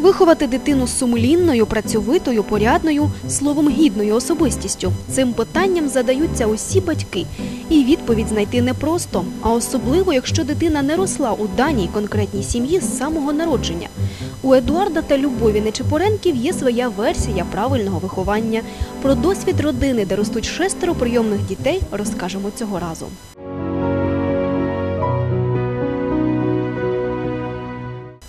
виховати дитину сумлінною, працьовитою, порядною, словом гідною особистістю. Цим питанням задаються усі батьки, і відповідь знайти непросто, а особливо, якщо дитина не росла у даній конкретній сім'ї з самого народження. У Едуарда та Любові Нечипоренків є своя версія правильного виховання. Про досвід родини, де ростуть шестеро прийомних дітей, розкажемо цього разу.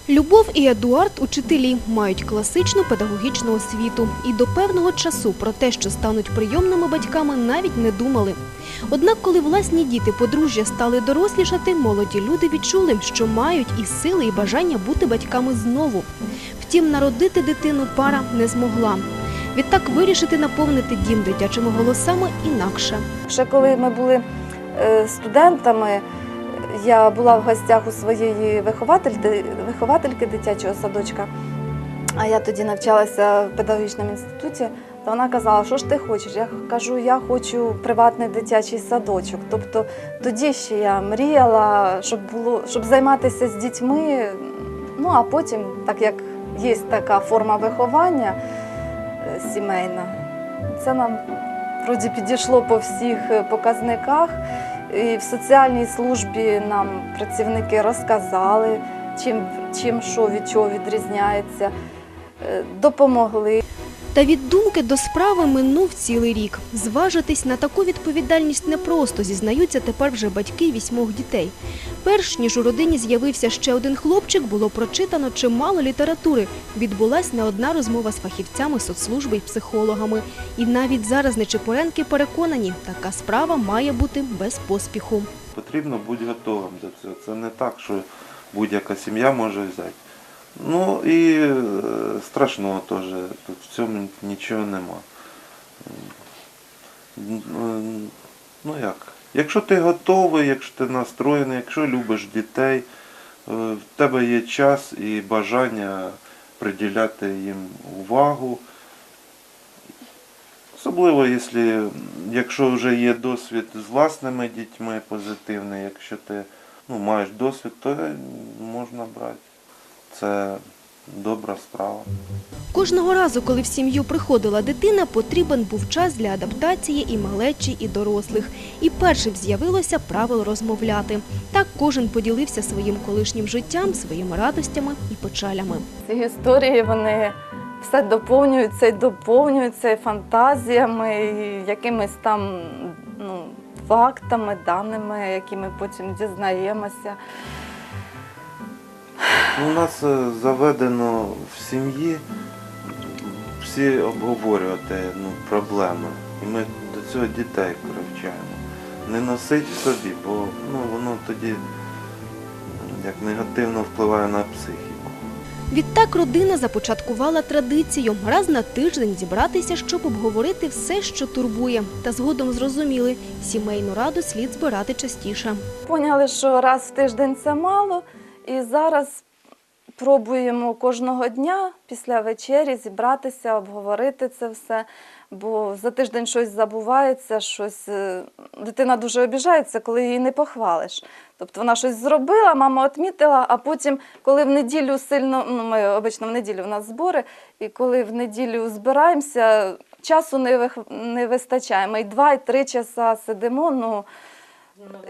Любов і Едуард учителі мають класичну педагогічну освіту і до певного часу про те, що стануть прийомними батьками, навіть не думали. Однак, коли власні діти подружжя стали дорослішати, молоді люди відчули, що мають і сили, і бажання бути батьками знову. Втім, народити дитину пара не змогла. Відтак вирішити наповнити дім дитячими голосами інакше. Ще коли ми були е, студентами, я була в гостях у своєї виховательки, дитячого садочка, а я тоді навчалася в педагогічному інституті, то вона казала, що ж ти хочеш? Я кажу, я хочу приватний дитячий садочок. Тобто тоді ще я мріяла, щоб було, щоб займатися з дітьми. Ну а потім, так як є така форма виховання е, сімейна, це нам вроді підійшло по всіх е, показниках. І в соціальній службі нам працівники розказали, чим, чим що від чого відрізняється, е, допомогли. Та від думки до справи минув цілий рік. Зважитись на таку відповідальність непросто, зізнаються тепер вже батьки вісьмох дітей. Перш ніж у родині з'явився ще один хлопчик, було прочитано чимало літератури. Відбулась не одна розмова з фахівцями соцслужби і психологами. І навіть зараз Нечипоренки переконані, така справа має бути без поспіху. Потрібно бути готовим до цього. Це не так, що будь-яка сім'я може взяти. Ну і е, страшного теж. Тут в цьому нічого нема. М, Ну як? Якщо ти готовий, якщо ти настроєний, якщо любиш дітей, е, в тебе є час і бажання приділяти їм увагу. Особливо, якщо, якщо вже є досвід з власними дітьми позитивний, якщо ти ну, маєш досвід, то можна брати. Це добра справа. Кожного разу, коли в сім'ю приходила дитина, потрібен був час для адаптації і малечі, і дорослих. І першим з'явилося правило розмовляти. Так кожен поділився своїм колишнім життям, своїми радостями і печалями. Ці історії вони все доповнюються і доповнюються і фантазіями, і якимись там ну, фактами, даними, які ми потім дізнаємося. У нас е, заведено в сім'ї всі обговорювати ну, проблеми. І ми до цього дітей привчаємо. Не носить в собі, бо ну, воно тоді як негативно впливає на психіку. Відтак родина започаткувала традицію раз на тиждень зібратися, щоб обговорити все, що турбує. Та згодом зрозуміли, сімейну раду слід збирати частіше. Поняли, що раз в тиждень це мало, і зараз пробуємо кожного дня після вечері зібратися, обговорити це все. Бо за тиждень щось забувається, щось е, дитина дуже обіжається, коли її не похвалиш. Тобто вона щось зробила, мама відмітила, а потім, коли в неділю сильно, ну ми обично в неділю в нас збори, і коли в неділю збираємося, часу не, вих- не вистачає. Ми й два, і три часа сидимо. Ну,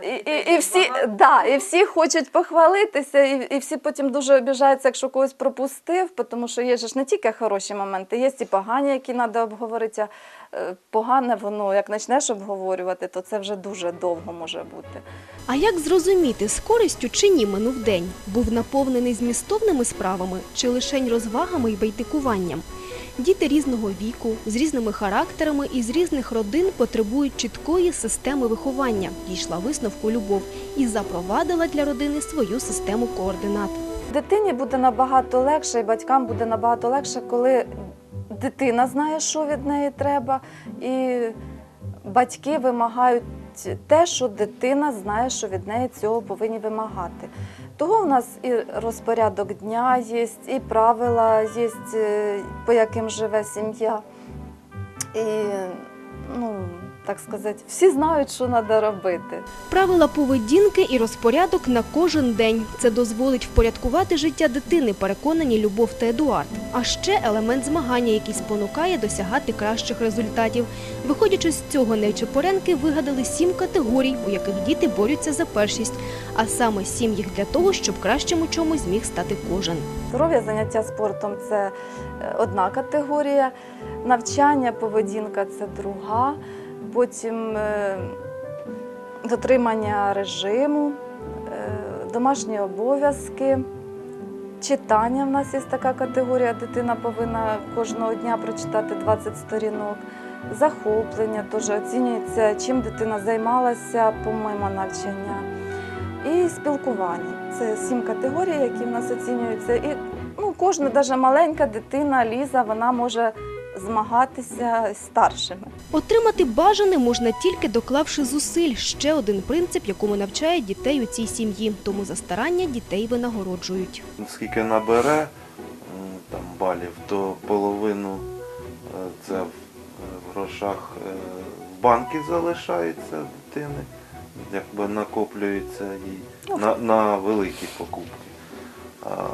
і, і, і, всі, да, і всі хочуть похвалитися, і, і всі потім дуже обіжаються, якщо когось пропустив, тому що є ж не тільки хороші моменти, є і погані, які треба обговорити. Е, погане воно, як почнеш обговорювати, то це вже дуже довго може бути. А як зрозуміти, з користю чи ні минув день? Був наповнений змістовними справами чи лишень розвагами і байтикуванням? Діти різного віку, з різними характерами і з різних родин потребують чіткої системи виховання, дійшла висновку любов і запровадила для родини свою систему координат. Дитині буде набагато легше, і батькам буде набагато легше, коли дитина знає, що від неї треба, і батьки вимагають те, що дитина знає, що від неї цього повинні вимагати. Того у нас і розпорядок дня є, і правила є, е, по яким живе сім'я. І ну, так сказати, всі знають, що треба робити. Правила поведінки і розпорядок на кожен день. Це дозволить впорядкувати життя дитини, переконані Любов та Едуард. А ще елемент змагання, який спонукає досягати кращих результатів. Виходячи з цього, Нечепоренки вигадали сім категорій, у яких діти борються за першість, а саме сім їх для того, щоб кращим у чомусь зміг стати кожен. Здоров'я, заняття спортом це е, одна категорія, навчання, поведінка це друга. Потім е, дотримання режиму, е, домашні обов'язки, читання. В нас є така категорія. Дитина повинна кожного дня прочитати 20 сторінок. Захоплення теж оцінюється, чим дитина займалася помимо навчання. І спілкування. Це сім категорій, які в нас оцінюються. І ну, кожна, навіть маленька дитина, Ліза, вона може змагатися з старшими. Отримати бажане можна тільки доклавши зусиль. Ще один принцип, якому навчають дітей у цій сім'ї. Тому за старання дітей винагороджують. Скільки набере там, балів, то половину е, це в, е, грошах е, в банки залишається дитини, якби накоплюється їй Ну, на, на великі покупки. А,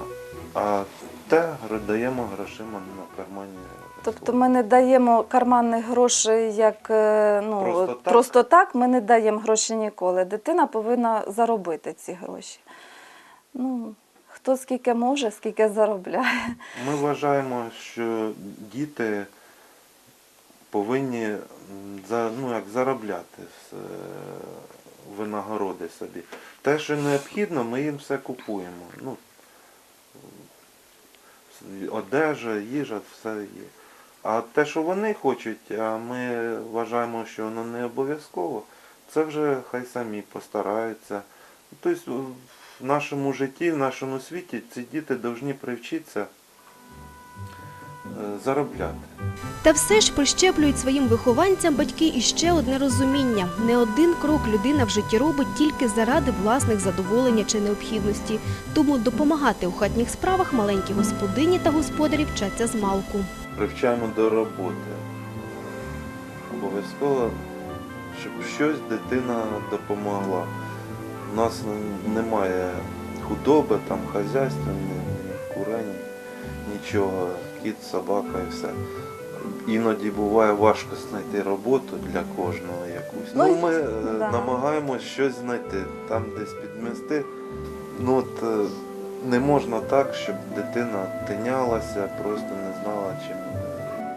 а те даємо грошима на кармані. Тобто ми не даємо карманних грошей як е, ну, Просто так? просто так, ми не даємо гроші ніколи. Дитина повинна заробити ці гроші. Ну, хто скільки може, скільки заробляє. Ми вважаємо, що діти повинні ну, як заробляти з, е, винагороди собі. Те, що необхідно, ми їм все купуємо. Ну, одежа, їжа, все є. А те, що вони хочуть, а ми вважаємо, що воно не обов'язково, це вже хай самі постараються. Тобто в нашому житті, в нашому світі ці діти повинні привчитися е, заробляти. Та все ж прищеплюють своїм вихованцям батьки іще одне розуміння: не один крок людина в житті робить тільки заради власних задоволення чи необхідності. Тому допомагати у хатніх справах маленькі господині та господарі вчаться з малку. Привчаємо до роботи. Обов'язково, щоб щось дитина допомогла. У нас немає худоби, там хазяйства, ні, курень, нічого, кіт, собака і все. Іноді буває важко знайти роботу для кожного якусь. Ну, Ну, ми е, да. намагаємось щось знайти, там десь підмести. Ну от е, не можна так, щоб дитина тинялася, просто не знала чим.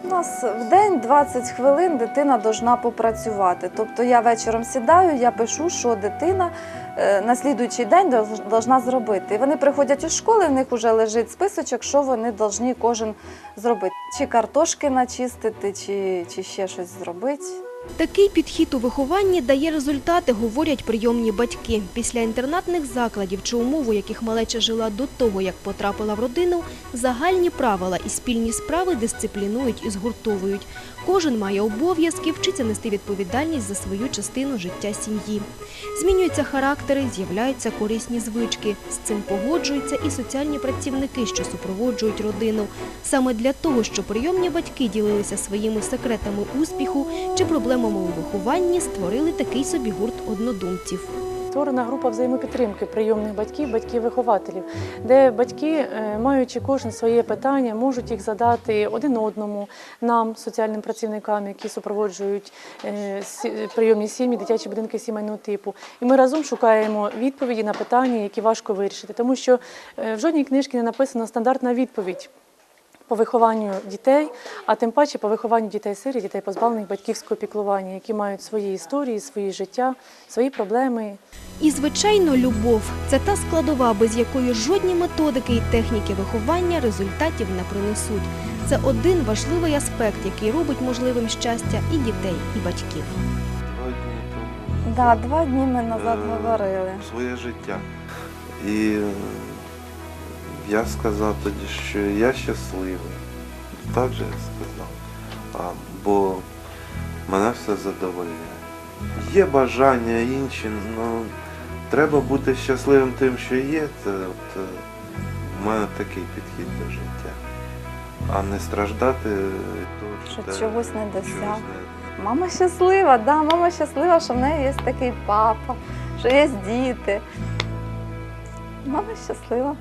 У нас в день 20 хвилин дитина повинна попрацювати. Тобто я вечором сідаю, я пишу, що дитина е, на слідуючий день повинна зробити. І вони приходять у школи, в них вже лежить списочок, що вони повинні кожен зробити. Чи картошки начистити, чи, чи ще щось зробити. Такий підхід у вихованні дає результати, говорять прийомні батьки. Після інтернатних закладів чи умов, у яких малеча жила до того, як потрапила в родину, загальні правила і спільні справи дисциплінують і згуртовують. Кожен має обов'язки, вчиться нести відповідальність за свою частину життя сім'ї. Змінюються характери, з'являються корисні звички. З цим погоджуються і соціальні працівники, що супроводжують родину. Саме для того, щоб прийомні батьки ділилися своїми секретами успіху чи проблемами у вихованні, створили такий собі гурт однодумців. Створена група взаємопідтримки прийомних батьків, батьків-вихователів, де батьки, е, маючи кожен своє питання, можуть їх задати один одному, нам, соціальним працівникам, які супроводжують е, прийомні сім'ї, дитячі будинки сімейного типу. І ми разом шукаємо відповіді на питання, які важко вирішити, тому що е, в жодній книжці не написана стандартна відповідь. По вихованню дітей, а тим паче по вихованню дітей сирі, дітей позбавлених батьківського піклування, які мають свої історії, свої життя, свої проблеми. І, звичайно, любов це та складова, без якої жодні методики і техніки виховання результатів не принесуть. Це один важливий аспект, який робить можливим щастя і дітей, і батьків. Два дні тому. Да, два дні ми назад е, говорили. Своє життя. І я сказав тоді, що я щасливий. Так же я сказав. А, бо мене все задовольняє. Є бажання інші, ну треба бути щасливим тим, що є. Це от, е, в мене такий підхід до життя. А не страждати того, Що ти чогось не досяг. Мама щаслива, да, мама щаслива, що в неї є такий папа, що є діти. Мама щаслива.